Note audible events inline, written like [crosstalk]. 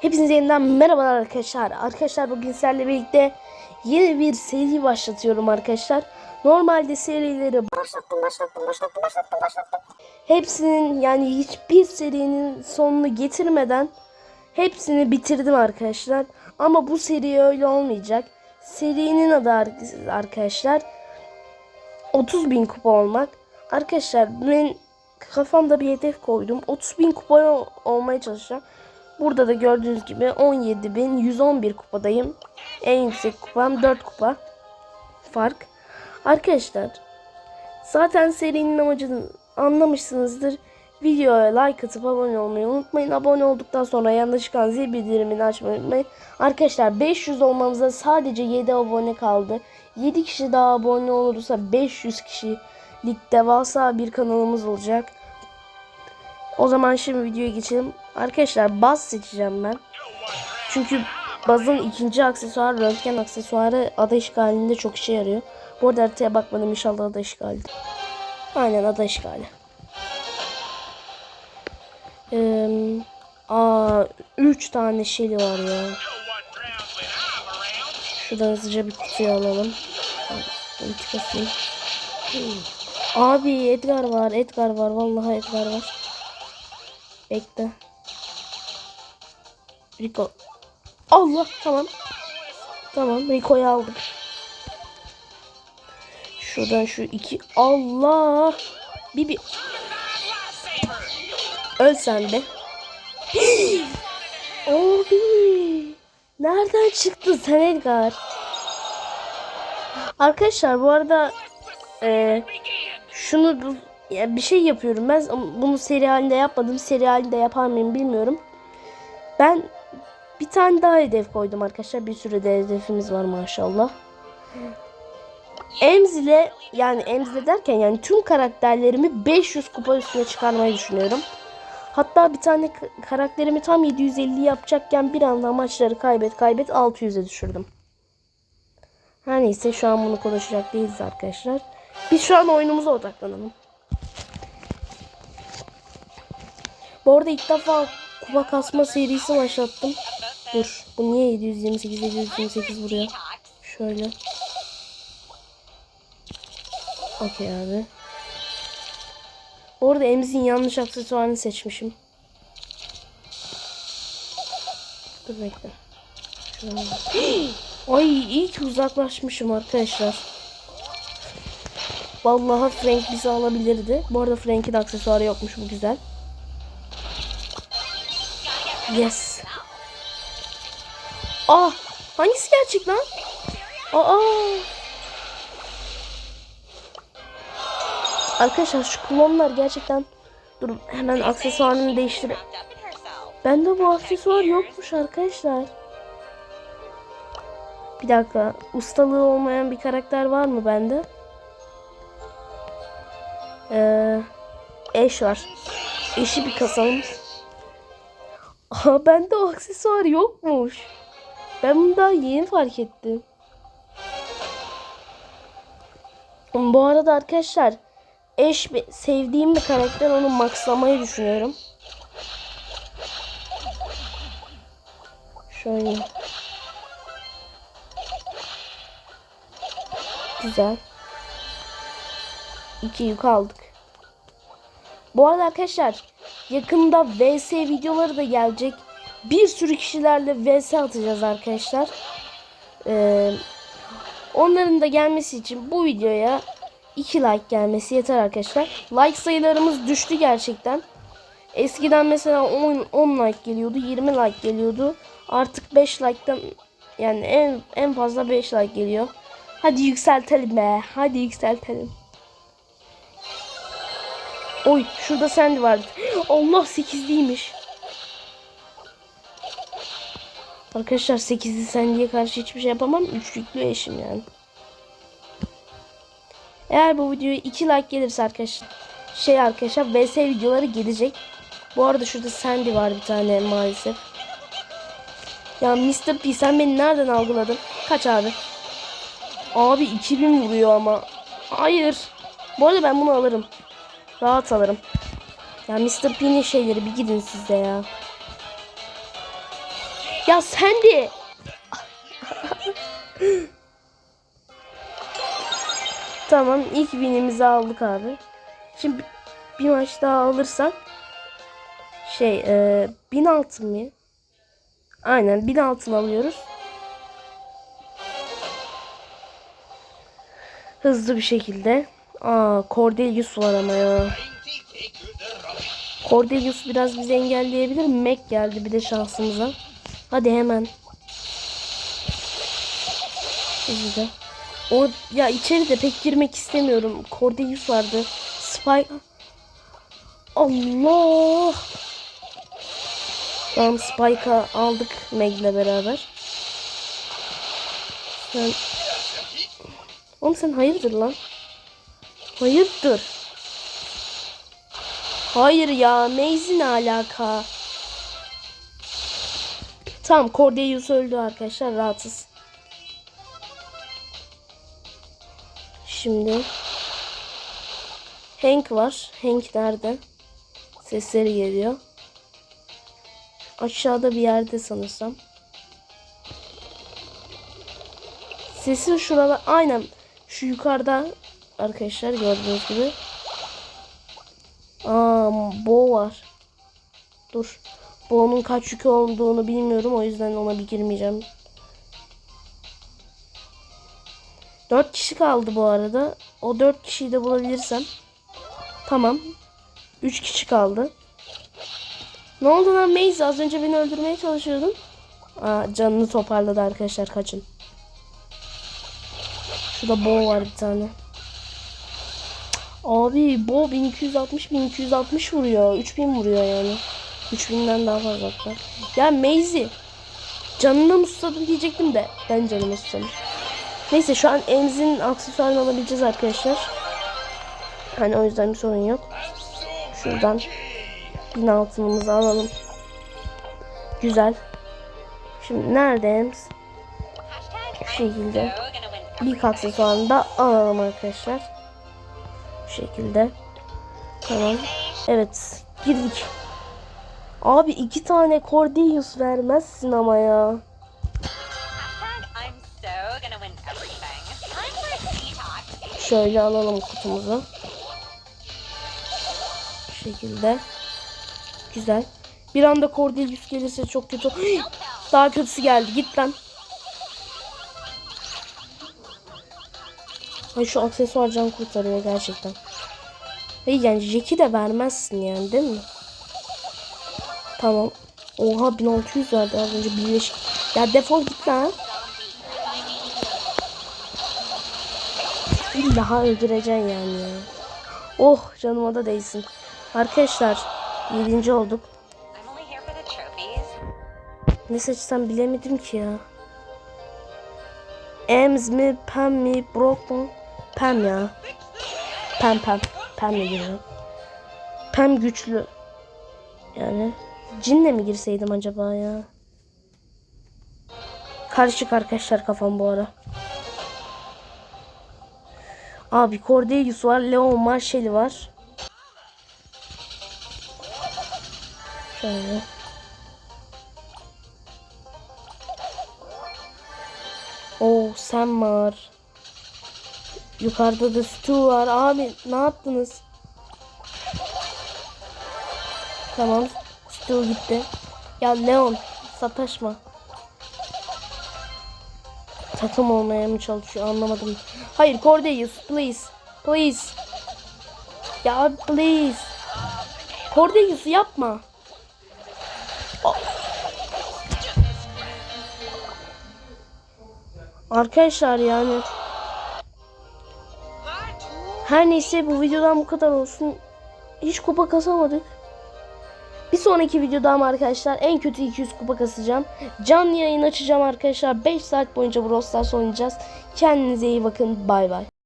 Hepinize yeniden merhabalar arkadaşlar. Arkadaşlar bugün sizlerle birlikte yeni bir seri başlatıyorum arkadaşlar. Normalde serileri Başlattım, başlattım, başlattım, başlattım, başlattım. hepsinin yani hiçbir serinin sonunu getirmeden hepsini bitirdim arkadaşlar. Ama bu seri öyle olmayacak. Serinin adı ar- arkadaşlar 30 bin kupa olmak. Arkadaşlar ben kafamda bir hedef koydum. 30 bin kupa ol- olmaya çalışacağım. Burada da gördüğünüz gibi 17.111 kupadayım. En yüksek kupam 4 kupa. Fark. Arkadaşlar zaten serinin amacını anlamışsınızdır. Videoya like atıp abone olmayı unutmayın. Abone olduktan sonra yanında çıkan zil bildirimini açmayı unutmayın. Arkadaşlar 500 olmamıza sadece 7 abone kaldı. 7 kişi daha abone olursa 500 kişilik devasa bir kanalımız olacak. O zaman şimdi videoya geçelim. Arkadaşlar baz seçeceğim ben. Çünkü bazın ikinci aksesuarı röntgen aksesuarı ada işgalinde çok işe yarıyor. Bu arada haritaya bakmadım inşallah ada işgali. Aynen ada işgali. Ee, aa, üç tane şeyli var ya. Şuradan hızlıca bir kutuyu alalım. Abi Edgar var, Edgar var. Vallahi Edgar var. Bekle. Rico. Allah tamam. Tamam Rico'yu aldık. Şuradan şu iki. Allah. Bibi. Öl sen de. [gasps] Abi. Nereden çıktın sen Edgar? Arkadaşlar bu arada e, şunu ya bir şey yapıyorum ben bunu seri halinde yapmadım seri halinde yapar mıyım bilmiyorum. Ben bir tane daha hedef koydum arkadaşlar bir sürü de hedefimiz var maşallah. Ems ile yani Ems ile derken yani tüm karakterlerimi 500 kupa üstüne çıkarmayı düşünüyorum. Hatta bir tane karakterimi tam 750 yapacakken bir anda maçları kaybet kaybet 600'e düşürdüm. Her neyse şu an bunu konuşacak değiliz arkadaşlar. Biz şu an oyunumuza odaklanalım. Bu arada ilk defa kupa kasma serisi başlattım. Dur. Bu niye 728 728 vuruyor? Şöyle. Okey abi. Bu arada Emzin yanlış aksesuarını seçmişim. Dur bekle. [gasps] Ay iyi ki uzaklaşmışım arkadaşlar. Vallahi Frank bizi alabilirdi. Bu arada Frank'in aksesuarı yokmuş bu güzel. Yes. Ah, hangisi gerçek lan? Aa. Arkadaşlar şu klonlar gerçekten Dur hemen aksesuarını değiştir. Bende bu aksesuar yokmuş arkadaşlar. Bir dakika. Ustalığı olmayan bir karakter var mı bende? Ee, eş var. Eşi bir kasalım. Aha bende o aksesuar yokmuş. Ben bunu daha yeni fark ettim. Bu arada arkadaşlar eş bir- sevdiğim bir karakter onu maxlamayı düşünüyorum. Şöyle. Güzel. İki yük aldık. Bu arada arkadaşlar yakında VS videoları da gelecek. Bir sürü kişilerle VS atacağız arkadaşlar. Ee, onların da gelmesi için bu videoya 2 like gelmesi yeter arkadaşlar. Like sayılarımız düştü gerçekten. Eskiden mesela 10, 10 like geliyordu, 20 like geliyordu. Artık 5 like'tan yani en en fazla 5 like geliyor. Hadi yükseltelim be. Hadi yükseltelim. Oy şurada Sandy vardı. Allah 8'liymiş. Arkadaşlar 8'li Sandy'ye karşı hiçbir şey yapamam. Üçlüklü eşim yani. Eğer bu videoya 2 like gelirse arkadaşlar şey arkadaşlar VS videoları gelecek. Bu arada şurada Sandy var bir tane maalesef. Ya Mr. P sen beni nereden algıladın? Kaç abi? Abi 2000 vuruyor ama. Hayır. Bu arada ben bunu alırım. Rahat alırım. Ya Mr. P'nin şeyleri bir gidin siz de ya. Ya sen de. [laughs] tamam ilk winimizi aldık abi. Şimdi bir maç daha alırsak şey e, 1000 altın mı? Aynen 1000 altın alıyoruz. Hızlı bir şekilde. Aa Cordelius var ama ya. Cordelius biraz bizi engelleyebilir. Mac geldi bir de şansımıza. Hadi hemen. Hızlıca. O ya içeri de pek girmek istemiyorum. Cordelius vardı. Spike. Allah. Tamam Spike'a aldık Meg'le beraber. Sen... Oğlum sen hayırdır lan? Hayırdır? Hayır ya Maze ne alaka? Tamam Cordelius öldü arkadaşlar rahatsız. Şimdi Hank var. Hank nerede? Sesleri geliyor. Aşağıda bir yerde sanırsam. Sesi şurada aynen şu yukarıda arkadaşlar gördüğünüz gibi. Aa, Bo var. Dur. Bo'nun kaç yükü olduğunu bilmiyorum. O yüzden ona bir girmeyeceğim. Dört kişi kaldı bu arada. O dört kişiyi de bulabilirsem. Tamam. Üç kişi kaldı. Ne oldu lan Maze? Az önce beni öldürmeye çalışıyordun. Aa, canını toparladı arkadaşlar. Kaçın. Şurada Bo var bir tane. Abi Bo 1260 1260 vuruyor. 3000 vuruyor yani. 3000'den daha fazla hatta. Ya Maze. Canına mı susadın diyecektim de. Ben canıma susadım. Neyse şu an Emz'in aksesuarını alabileceğiz arkadaşlar. Hani o yüzden bir sorun yok. Şuradan bin altınımızı alalım. Güzel. Şimdi nerede Ems? Şu şekilde. İlk aksesuarını da alalım arkadaşlar. Bu şekilde. Tamam. Evet. Girdik. Abi iki tane Cordelius vermezsin ama ya. Şöyle alalım kutumuzu. Bu şekilde. Güzel. Bir anda Cordelius gelirse çok kötü. [gasps] Daha kötüsü geldi. Git lan. Ay şu aksesuar can kurtarıyor gerçekten. Ve yani Jack'i de vermezsin yani değil mi? Tamam. Oha 1600 verdi az önce birleşik. Ya defol git lan. İlla öldüreceksin yani ya. Oh canıma da değsin. Arkadaşlar 7. olduk. Ne seçsem bilemedim ki ya. Ems mi, Pam mi, Brock mu? Pam ya. Pam Pam. Pam mi giriyor? Pam güçlü. Yani cinle mi girseydim acaba ya? Karışık arkadaşlar kafam bu ara. Abi Cordelius var, Leon var, Shelly var. Şöyle. Oo sen var. Yukarıda da Stu var. Abi ne yaptınız? Tamam. Stu gitti. Ya Leon sataşma. Takım olmaya mı çalışıyor anlamadım. Hayır Cordelius please. Please. Ya please. Cordelius yapma. Arkadaşlar yani her neyse bu videodan bu kadar olsun. Hiç kupa kasamadık. Bir sonraki videoda ama arkadaşlar en kötü 200 kupa kasacağım. Canlı yayın açacağım arkadaşlar. 5 saat boyunca Brawl Stars oynayacağız. Kendinize iyi bakın. Bay bay.